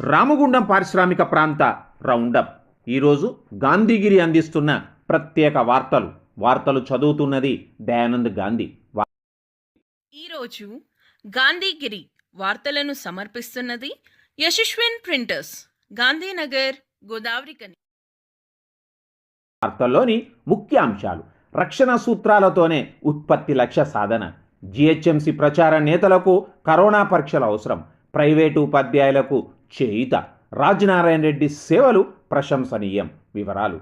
రామగుండం పారిశ్రామిక ప్రాంత రౌండప్. ఈరోజు గాంధీగిరి అందిస్తున్న ప్రత్యేక వార్తలు. వార్తలు చదువుతున్నది దయానంద్ గాంధీ. ఈరోజు గాంధీగిరి వార్తలను సమర్పిస్తున్నది యశస్విన్ ప్రింటర్స్ గాంధీనగర్ గోదావరికని వార్తల్లోని ముఖ్య అంశాలు. రక్షణ సూత్రాలతోనే ఉత్పత్తి లక్ష్య సాధన. జిహెచ్ఎంసి ప్రచార నేతలకు కరోనా పరీక్షల అవసరం. ప్రైవేటు ఉపాధ్యాయులకు చేయిత రాజనారాయణ రెడ్డి సేవలు ప్రశంసనీయం. వివరాలు.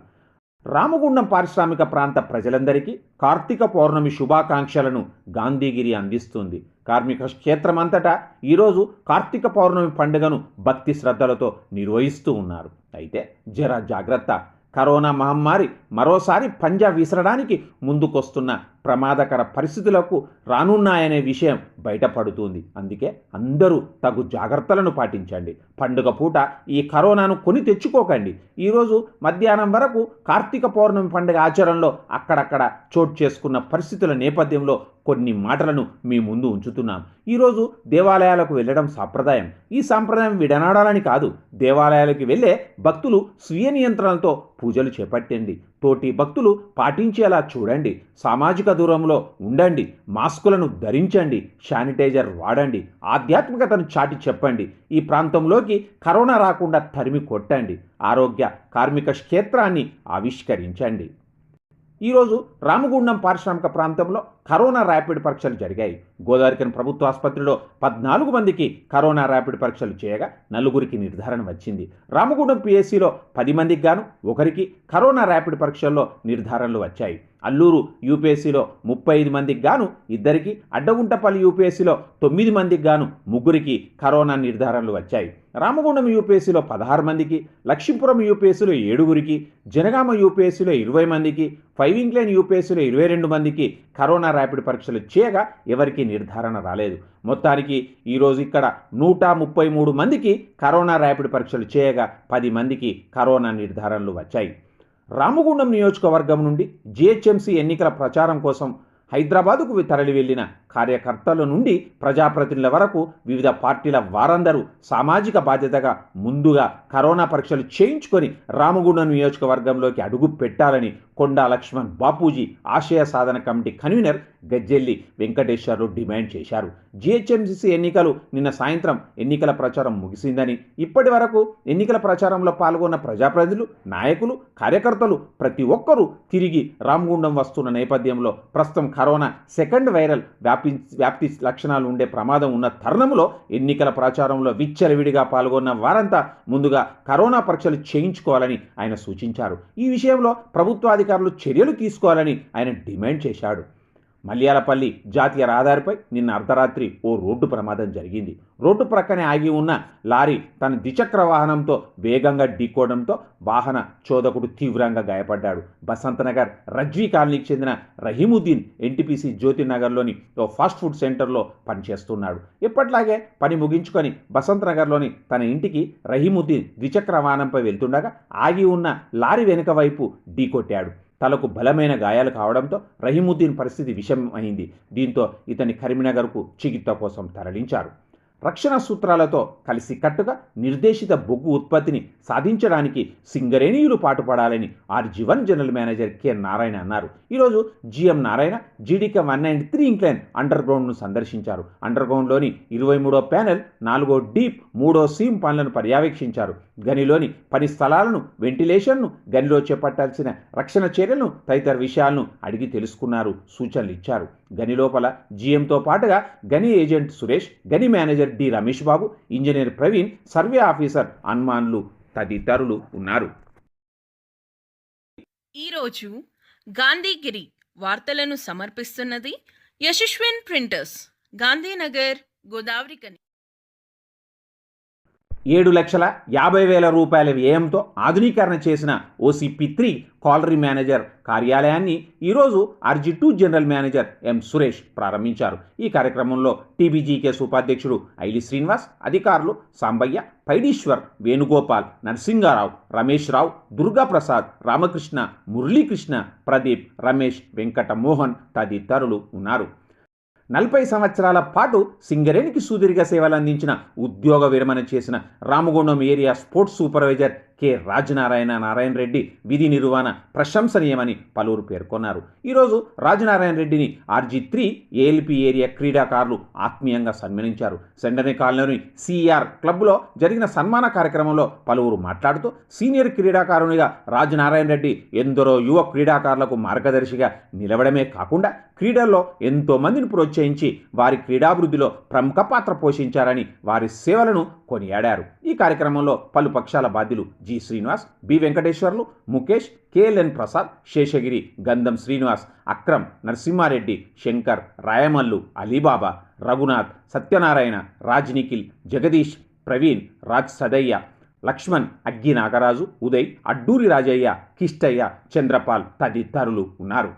రామగుండం పారిశ్రామిక ప్రాంత ప్రజలందరికీ కార్తీక పౌర్ణమి శుభాకాంక్షలను గాంధీగిరి అందిస్తుంది. కార్మిక క్షేత్రమంతటా ఈరోజు కార్తీక పౌర్ణమి పండుగను భక్తి శ్రద్ధలతో నిర్వహిస్తూ ఉన్నారు. అయితే జర జాగ్రత్త. కరోనా మహమ్మారి మరోసారి పంజా విసరడానికి ముందుకొస్తున్న ప్రమాదకర పరిస్థితులకు రానున్నాయనే విషయం బయటపడుతుంది. అందుకే అందరూ తగు జాగ్రత్తలను పాటించండి. పండుగ పూట ఈ కరోనాను కొని తెచ్చుకోకండి. ఈరోజు మధ్యాహ్నం వరకు కార్తీక పౌర్ణమి పండుగ ఆచరణలో అక్కడక్కడ చోటు చేసుకున్న పరిస్థితుల నేపథ్యంలో కొన్ని మాటలను మీ ముందు ఉంచుతున్నాం. ఈరోజు దేవాలయాలకు వెళ్ళడం సాంప్రదాయం. ఈ సాంప్రదాయం విడనాడాలని కాదు. దేవాలయాలకు వెళ్ళే భక్తులు స్వీయ నియంత్రణతో పూజలు చేపట్టండి. తోటి భక్తులు పాటించేలా చూడండి. సామాజిక దూరంలో ఉండండి. మాస్కులను ధరించండి. శానిటైజర్ వాడండి. ఆధ్యాత్మికతను చాటి చెప్పండి. ఈ ప్రాంతంలోకి కరోనా రాకుండా తరిమి కొట్టండి. ఆరోగ్య కార్మిక క్షేత్రాన్ని ఆవిష్కరించండి. ఈరోజు రామగుండం పారిశ్రామిక ప్రాంతంలో కరోనా ర్యాపిడ్ పరీక్షలు జరిగాయి. గోదావరికి ప్రభుత్వ ఆసుపత్రిలో పద్నాలుగు మందికి కరోనా ర్యాపిడ్ పరీక్షలు చేయగా నలుగురికి నిర్ధారణ వచ్చింది. రామగుండం పిఎస్సిలో పది మందికి గాను ఒకరికి కరోనా ర్యాపిడ్ పరీక్షల్లో నిర్ధారణలు వచ్చాయి. అల్లూరు యూపీఎస్సీలో ముప్పై ఐదు మందికి గాను ఇద్దరికి అడ్డగుంటపల్లి యూపీఎస్సీలో తొమ్మిది మందికి గాను ముగ్గురికి కరోనా నిర్ధారణలు వచ్చాయి. రామగుండం యూపీఎస్సీలో పదహారు మందికి లక్ష్మీపురం యూపీఎస్సీలో ఏడుగురికి జనగామ యూపీఎస్సీలో ఇరవై మందికి ఫైవ్ ఇంగ్లాండ్ యూపీఎస్సీలో ఇరవై రెండు మందికి కరోనా ర్యాపిడ్ పరీక్షలు చేయగా ఎవరికీ నిర్ధారణ రాలేదు. మొత్తానికి ఈరోజు ఇక్కడ నూట ముప్పై మూడు మందికి కరోనా ర్యాపిడ్ పరీక్షలు చేయగా పది మందికి కరోనా నిర్ధారణలు వచ్చాయి. రామగుండం నియోజకవర్గం నుండి జీహెచ్ఎంసీ ఎన్నికల ప్రచారం కోసం హైదరాబాదుకు తరలి వెళ్ళిన కార్యకర్తల నుండి ప్రజాప్రతినిధుల వరకు వివిధ పార్టీల వారందరూ సామాజిక బాధ్యతగా ముందుగా కరోనా పరీక్షలు చేయించుకొని రామగుండం నియోజకవర్గంలోకి అడుగు పెట్టాలని కొండా లక్ష్మణ్ బాపూజీ ఆశయ సాధన committee convener Gajjelli Venkateswarlu demand చేశారు. జిహెచ్ఎంసీసీ ఎన్నికలు నిన్న సాయంత్రం ఎన్నికల ప్రచారం ముగిసిందని ఇప్పటి వరకు ఎన్నికల ప్రచారంలో పాల్గొన్న ప్రజాప్రతినిధులు నాయకులు కార్యకర్తలు ప్రతి ఒక్కరూ తిరిగి రామగుండం వస్తున్న నేపథ్యంలో ప్రస్తుతం కరోనా సెకండ్ వైరల్ వ్యాప్ వ్యాప్తి లక్షణాలు ఉండే ప్రమాదం ఉన్న తరుణంలో ఎన్నికల ప్రచారంలో విచ్చలవిడిగా పాల్గొన్న వారంతా ముందుగా కరోనా పరీక్షలు చేయించుకోవాలని ఆయన సూచించారు. ఈ విషయంలో ప్రభుత్వాధికారులు చర్యలు తీసుకోవాలని ఆయన డిమాండ్ చేశాడు. మల్యాలపల్లి జాతీయ రహదారిపై నిన్న అర్ధరాత్రి ఓ రోడ్డు ప్రమాదం జరిగింది. రోడ్డు ప్రక్కనే ఆగి ఉన్న లారీ తన ద్విచక్ర వాహనంతో వేగంగా ఢీకోవడంతో వాహన చోదకుడు తీవ్రంగా గాయపడ్డాడు. బసంతనగర్ రజ్వీ కాలనీకి చెందిన రహీముద్దీన్ ఎన్టీపీసీ జ్యోతినగర్లోని ఓ ఫాస్ట్ ఫుడ్ సెంటర్లో పనిచేస్తున్నాడు. ఎప్పట్లాగే పని ముగించుకొని బసంతనగర్లోని తన ఇంటికి రహీముద్దీన్ ద్విచక్ర వాహనంపై వెళ్తుండగా ఆగి ఉన్న లారీ వెనుక వైపు ఢీకొట్టాడు. తలకు బలమైన గాయాలు కావడంతో రహీముద్దీన్ పరిస్థితి విషమమైంది. దీంతో ఇతని కరీంనగర్కు చికిత్స కోసం తరలించారు. రక్షణ సూత్రాలతో కలిసి కట్టుగా నిర్దేశిత బొగ్గు ఉత్పత్తిని సాధించడానికి సింగరేణీయులు పాటుపడాలని R Jeevan general manager K Narayana అన్నారు. ఈరోజు GM Narayana GDK one ninety three incline under గ్రౌండ్ను సందర్శించారు. అండర్ గ్రౌండ్లోని ఇరవై మూడో ప్యానెల్ నాలుగో డీప్ మూడో సీమ్ పనులను పర్యవేక్షించారు. గనిలోని పని స్థలాలను వెంటిలేషన్ను గనిలో చేపట్టాల్సిన రక్షణ చర్యలను తదితర విషయాలను అడిగి తెలుసుకున్నారు సూచనలు ఇచ్చారు. గని లోపల జీఎంతో పాటుగా గని ఏజెంట్ సురేష్ గని manager D Ramesh Babu engineer Praveen survey officer అన్మాన్లు తదితరులు ఉన్నారు. ఈరోజు గాంధీగిరి వార్తలను సమర్పిస్తున్నది యశస్విన్ ప్రింటర్స్ గాంధీనగర్ గోదావరికని ఏడు లక్షల యాభై వేల రూపాయల వ్యయంతో ఆధునీకరణ చేసిన ఓసీపీ త్రీ కాలరీ మేనేజర్ కార్యాలయాన్ని ఈరోజు RG two general manager M Suresh ప్రారంభించారు. ఈ కార్యక్రమంలో టీబీజీకేఎస్ ఉపాధ్యక్షుడు ఐలి శ్రీనివాస్ అధికారులు సాంబయ్య పైడీశ్వర్ వేణుగోపాల్ నరసింగారావు రమేష్ రావు దుర్గాప్రసాద్ రామకృష్ణ మురళీకృష్ణ ప్రదీప్ రమేష్ వెంకటమోహన్ తదితరులు ఉన్నారు. నలభై సంవత్సరాల పాటు సింగరేణికి సుదీర్ఘ సేవలు అందించిన ఉద్యోగ విరమణ చేసిన Ramagundam area sports supervisor K. Rajanarayana Narayana Reddy విధి నిర్వహణ ప్రశంసనీయమని పలువురు పేర్కొన్నారు. ఈరోజు రాజనారాయణ రెడ్డిని ఆర్జీ త్రీ ఏఎల్పి ఏరియా క్రీడాకారులు ఆత్మీయంగా సన్మానించారు. సెండని కాలనీ సిఆర్ క్లబ్లో జరిగిన సన్మాన కార్యక్రమంలో పలువురు మాట్లాడుతూ సీనియర్ క్రీడాకారునిగా రాజనారాయణ రెడ్డి ఎందరో యువ క్రీడాకారులకు మార్గదర్శిగా నిలవడమే కాకుండా క్రీడల్లో ఎంతో మందిని ప్రోత్సహించి వారి క్రీడాభివృద్ధిలో ప్రముఖ పాత్ర పోషించారని వారి సేవలను కొనియాడారు. ఈ కార్యక్రమంలో పలు పక్షాల బాధ్యులు G Srinivas B Venkateswarlu Mukesh KLN Prasad Seshagiri Gandham Srinivas Akram Narasimhareddy Shankar Rayamallu Alibaba Raghunath Satyanarayana Raj Nikhil Jagadish Praveen Raj Sadaiah Laxman Aggi Nagaraju Uday Adduri Rajaiah Kishtaiah Chanderpaul తదితరులు ఉన్నారు.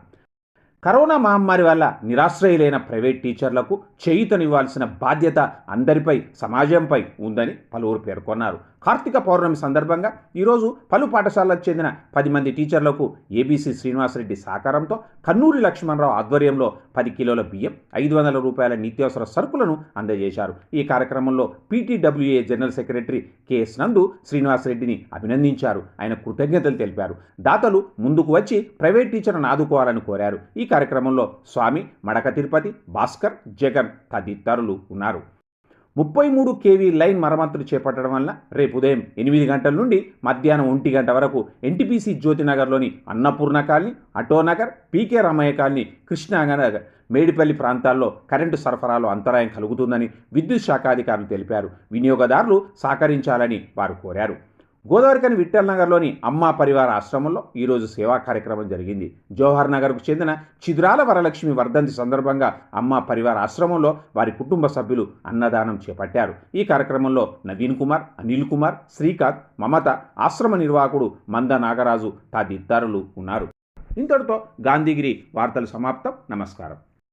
కరోనా మహమ్మారి వల్ల నిరాశ్రయులైన ప్రైవేట్ టీచర్లకు చేయుతనివ్వాల్సిన బాధ్యత అందరిపై సమాజంపై ఉందని పలువురు పేర్కొన్నారు. కార్తీక పౌర్ణమి సందర్భంగా ఈరోజు పలు పాఠశాలకు చెందిన పది మంది టీచర్లకు ఏబీసీ శ్రీనివాసరెడ్డి సహకారంతో కన్నూరి లక్ష్మణరావు ఆధ్వర్యంలో పది కిలోల బియ్యం ఐదు వందల రూపాయల నిత్యావసర సరుకులను అందజేశారు. ఈ కార్యక్రమంలో పీటీడబ్ల్యూఏ జనరల్ సెక్రటరీ కెఎస్ నందు శ్రీనివాసరెడ్డిని అభినందించారు. ఆయన కృతజ్ఞతలు తెలిపారు. దాతలు ముందుకు వచ్చి ప్రైవేట్ టీచర్ను ఆదుకోవాలని కోరారు. ఈ కార్యక్రమంలో స్వామి మడక తిరుపతి భాస్కర్ జగన్ తదితరులు ఉన్నారు. ముప్పై మూడు కేవీ లైన్ మరమ్మతులు చేపట్టడం వల్ల రేపు ఉదయం ఎనిమిది గంటల నుండి మధ్యాహ్నం ఒంటి గంట వరకు NTPC జ్యోతినగర్లోని Annapurna colony Autonagar PK Ramaiah colony Krishnanagar Medipalli ప్రాంతాల్లో కరెంటు సరఫరాలో అంతరాయం కలుగుతుందని విద్యుత్ శాఖ అధికారులు తెలిపారు. వినియోగదారులు సహకరించాలని వారు కోరారు. గోదావరికని విఠల్ నగర్లోని అమ్మా పరివార ఆశ్రమంలో ఈరోజు సేవా కార్యక్రమం జరిగింది. జవహర్ నగర్కు చెందిన చిదురాల వరలక్ష్మి వర్ధంతి సందర్భంగా అమ్మా పరివార ఆశ్రమంలో వారి కుటుంబ సభ్యులు అన్నదానం చేపట్టారు. ఈ కార్యక్రమంలో నవీన్ కుమార్ అనిల్ కుమార్ శ్రీకాంత్ మమత ఆశ్రమ నిర్వాహకుడు మంద నాగరాజు తదితరులు ఉన్నారు. ఇంతటితో గాంధీగిరి వార్తలు సమాప్తం. నమస్కారం.